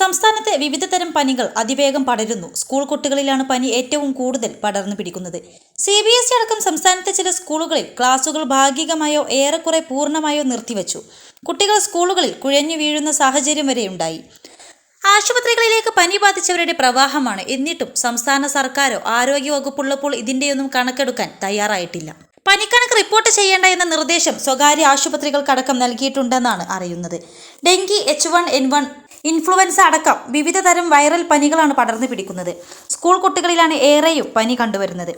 സംസ്ഥാനത്തെ വിവിധതരം പനികൾ അതിവേഗം പടരുന്നു. സ്കൂൾ കുട്ടികളിലാണ് പനി ഏറ്റവും കൂടുതൽ പടർന്നു പിടിക്കുന്നത്. സി ബി എസ് ഇ അടക്കം സംസ്ഥാനത്തെ ചില സ്കൂളുകളിൽ ക്ലാസുകൾ ഭാഗികമായോ ഏറെക്കുറെ പൂർണമായോ നിർത്തിവച്ചു. കുട്ടികൾ സ്കൂളുകളിൽ കുഴഞ്ഞു വീഴുന്ന സാഹചര്യം വരെയുണ്ടായി ആശുപത്രികളിലേക്ക് പനി ബാധിച്ചവരുടെ പ്രവാഹമാണ്. എന്നിട്ടും സംസ്ഥാന സർക്കാരോ ആരോഗ്യവകുപ്പുള്ളപ്പോൾ ഇതിന്റെയൊന്നും കണക്കെടുക്കാൻ തയ്യാറായിട്ടില്ല. പനിക്കണക്ക് റിപ്പോർട്ട് ചെയ്യേണ്ട എന്ന നിർദ്ദേശം സ്വകാര്യ ആശുപത്രികൾക്കടക്കം നൽകിയിട്ടുണ്ടെന്നാണ് അറിയുന്നത്. Dengue H one N one influenza അടക്കം വിവിധ തരം വൈറൽ പനികളാണ് പടർന്നു പിടിക്കുന്നത്. സ്കൂൾ കുട്ടികളിലാണ് ഏറെയും പനി കണ്ടുവരുന്നത്.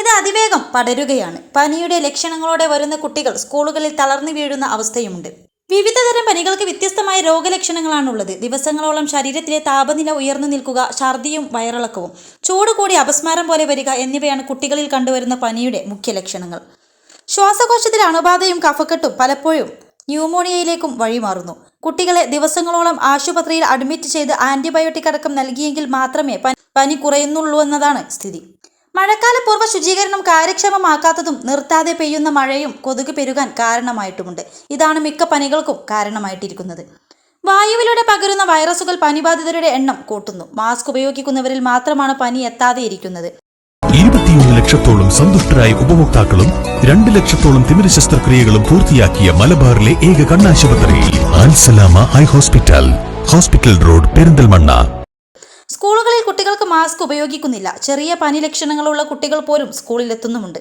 ഇത് അതിവേഗം പടരുകയാണ്. പനിയുടെ ലക്ഷണങ്ങളോടെ വരുന്ന കുട്ടികൾ സ്കൂളുകളിൽ തളർന്നു വീഴുന്ന അവസ്ഥയുമുണ്ട്. വിവിധതരം പനികൾക്ക് വ്യത്യസ്തമായ രോഗലക്ഷണങ്ങളാണുള്ളത്. ദിവസങ്ങളോളം ശരീരത്തിലെ താപനില ഉയർന്നു നിൽക്കുക ഛർദിയും വയറിളക്കവും ചൂട് കൂടി അപസ്മാരം പോലെ വരിക എന്നിവയാണ് കുട്ടികളിൽ കണ്ടുവരുന്ന പനിയുടെ മുഖ്യ ലക്ഷണങ്ങൾ. ശ്വാസകോശത്തിലെ അണുബാധയും കഫക്കെട്ടും പലപ്പോഴും ന്യൂമോണിയയിലേക്കും വഴിമാറുന്നു. കുട്ടികളെ ദിവസങ്ങളോളം ആശുപത്രിയിൽ അഡ്മിറ്റ് ചെയ്ത് ആന്റിബയോട്ടിക് അടക്കം നൽകിയെങ്കിൽ മാത്രമേ പനി കുറയുന്നുള്ളൂ എന്നതാണ് സ്ഥിതി. മഴക്കാലപൂർവ ശുചീകരണം കാര്യക്ഷമമാക്കാത്തതും നിർത്താതെ പെയ്യുന്ന മഴയും കൊതുക് പെരുകാൻ കാരണമായിട്ടുമുണ്ട്. ഇതാണ് മിക്ക പനികൾക്കും കാരണമായിട്ടിരിക്കുന്നത്. വായുവിലൂടെ പകരുന്ന വൈറസുകൾ പനിബാധിതരുടെ എണ്ണം കൂട്ടുന്നു. മാസ്ക് ഉപയോഗിക്കുന്നവരിൽ മാത്രമാണ് പനി എത്താതെ ഇരിക്കുന്നത്. ഇരുപത്തിയൊന്ന് ലക്ഷത്തോളം സന്തുഷ്ടരായ ഉപഭോക്താക്കളും രണ്ട് ലക്ഷത്തോളം തിമിര ശസ്ത്രക്രിയകളും പൂർത്തിയാക്കിയ മലബാറിലെ ഏക കണ്ണാശുപത്രി ഹോസ്പിറ്റൽ. Hospital road Perinthalmanna. സ്കൂളുകളിൽ കുട്ടികൾക്ക് മാസ്ക് ഉപയോഗിക്കുന്നില്ല. ചെറിയ പനി ലക്ഷണങ്ങളുള്ള കുട്ടികൾ പോലും സ്കൂളിൽ എത്തുന്നുമുണ്ട്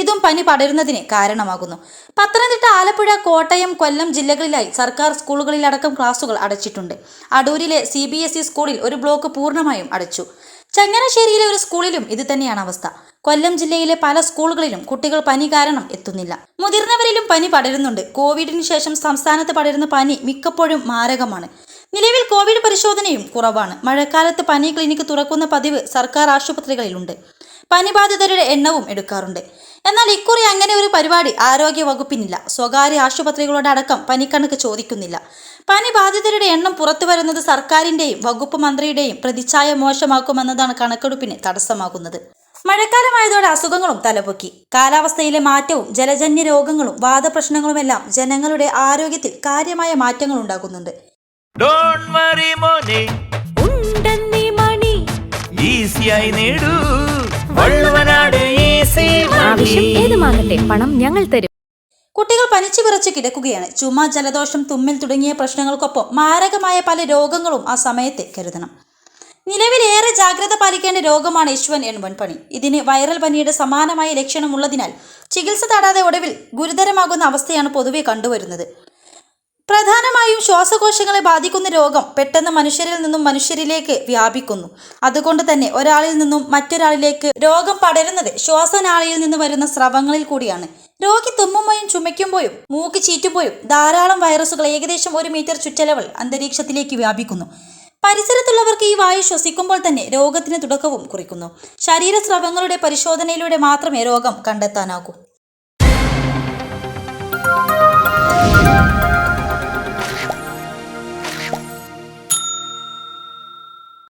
ഇതും പനി പടരുന്നതിന് കാരണമാകുന്നു. പത്തനംതിട്ട ആലപ്പുഴ കോട്ടയം കൊല്ലം ജില്ലകളിലായി സർക്കാർ സ്കൂളുകളിലടക്കം ക്ലാസുകൾ അടച്ചിട്ടുണ്ട്. അടൂരിലെ സി ബി എസ് ഇ സ്കൂളിൽ ഒരു ബ്ലോക്ക് പൂർണമായും അടച്ചു. ചങ്ങനാശ്ശേരിയിലെ ഒരു സ്കൂളിലും ഇത് തന്നെയാണ് അവസ്ഥ. കൊല്ലം ജില്ലയിലെ പല സ്കൂളുകളിലും കുട്ടികൾ പനി കാരണം എത്തുന്നില്ല. മുതിർന്നവരിലും പനി പടരുന്നുണ്ട്. കോവിഡിന് ശേഷം സംസ്ഥാനത്ത് പടരുന്ന പനി മിക്കപ്പോഴും മാരകമാണ്. നിലവിൽ കോവിഡ് പരിശോധനയും കുറവാണ്. മഴക്കാലത്ത് പനി ക്ലിനിക്ക് തുറക്കുന്ന പതിവ് സർക്കാർ ആശുപത്രികളിലുണ്ട്. പനിബാധിതരുടെ എണ്ണവും എടുക്കാറുണ്ട്. എന്നാൽ ഇക്കുറി അങ്ങനെ ഒരു പരിപാടി ആരോഗ്യ വകുപ്പിനില്ല. സ്വകാര്യ ആശുപത്രികളുടെ അടക്കം പനിക്കണക്ക് ചോദിക്കുന്നില്ല. പനി ബാധിതരുടെ എണ്ണം പുറത്തു വരുന്നത് സർക്കാരിന്റെയും വകുപ്പ് മന്ത്രിയുടെയും പ്രതിച്ഛായ മോശമാക്കുമെന്നതാണ് കണക്കെടുപ്പിന് തടസ്സമാകുന്നത്. മഴക്കാലമായതോടെ അസുഖങ്ങളും തലപൊക്കി. കാലാവസ്ഥയിലെ മാറ്റവും ജലജന്യ രോഗങ്ങളും വാദപ്രശ്നങ്ങളുമെല്ലാം ജനങ്ങളുടെ ആരോഗ്യത്തിൽ കാര്യമായ മാറ്റങ്ങൾ ഉണ്ടാക്കുന്നുണ്ട് ഡോണ്ട് വറി മോനെ. ഉണ്ടെന്നീ മണി. ഈസിയായി നേടൂ. വള്ളുവനാട് ഈസി ആവശ്യം ഏതുമാകട്ടെ പണം ഞങ്ങൾ തരും. കുട്ടികൾ പനിച്ചു വിറച്ച് കിടക്കുകയാണ്. ചുമ ജലദോഷം തുമ്മൽ തുടങ്ങിയ പ്രശ്നങ്ങൾക്കൊപ്പം മാരകമായ പല രോഗങ്ങളും ആ സമയത്ത് കരുതണം. നിലവിൽ ഏറെ ജാഗ്രത പാലിക്കേണ്ട രോഗമാണ് യശ്വൻ എൻ വൺ പനി. ഇതിന് വൈറൽ പനിയുടെ സമാനമായ ലക്ഷണമുള്ളതിനാൽ ചികിത്സ തടാതെ ഒടുവിൽ ഗുരുതരമാകുന്ന അവസ്ഥയാണ് പൊതുവെ കണ്ടുവരുന്നത്. പ്രധാനമായും ശ്വാസകോശങ്ങളെ ബാധിക്കുന്ന രോഗം പെട്ടെന്ന് മനുഷ്യരിൽ നിന്നും മനുഷ്യരിലേക്ക് വ്യാപിക്കുന്നു. അതുകൊണ്ട് തന്നെ ഒരാളിൽ നിന്നും മറ്റൊരാളിലേക്ക് രോഗം പടരുന്നത് ശ്വാസനാളിയിൽ നിന്ന് വരുന്ന സ്രവങ്ങളിൽ കൂടിയാണ്. രോഗി തുമ്മുമ്പോഴും ചുമയ്ക്കുമ്പോഴും മൂക്ക് ചീറ്റുമ്പോഴും ധാരാളം വൈറസുകൾ ഏകദേശം ഒരു മീറ്റർ ചുറ്റളവിൽ അന്തരീക്ഷത്തിലേക്ക് വ്യാപിക്കുന്നു. പരിസരത്തുള്ളവർക്ക് ഈ വായു ശ്വസിക്കുമ്പോൾ തന്നെ രോഗത്തിന് തുടക്കവും കുറിക്കുന്നു. ശരീരസ്രവങ്ങളുടെ പരിശോധനയിലൂടെ മാത്രമേ രോഗം കണ്ടെത്താനാകൂ.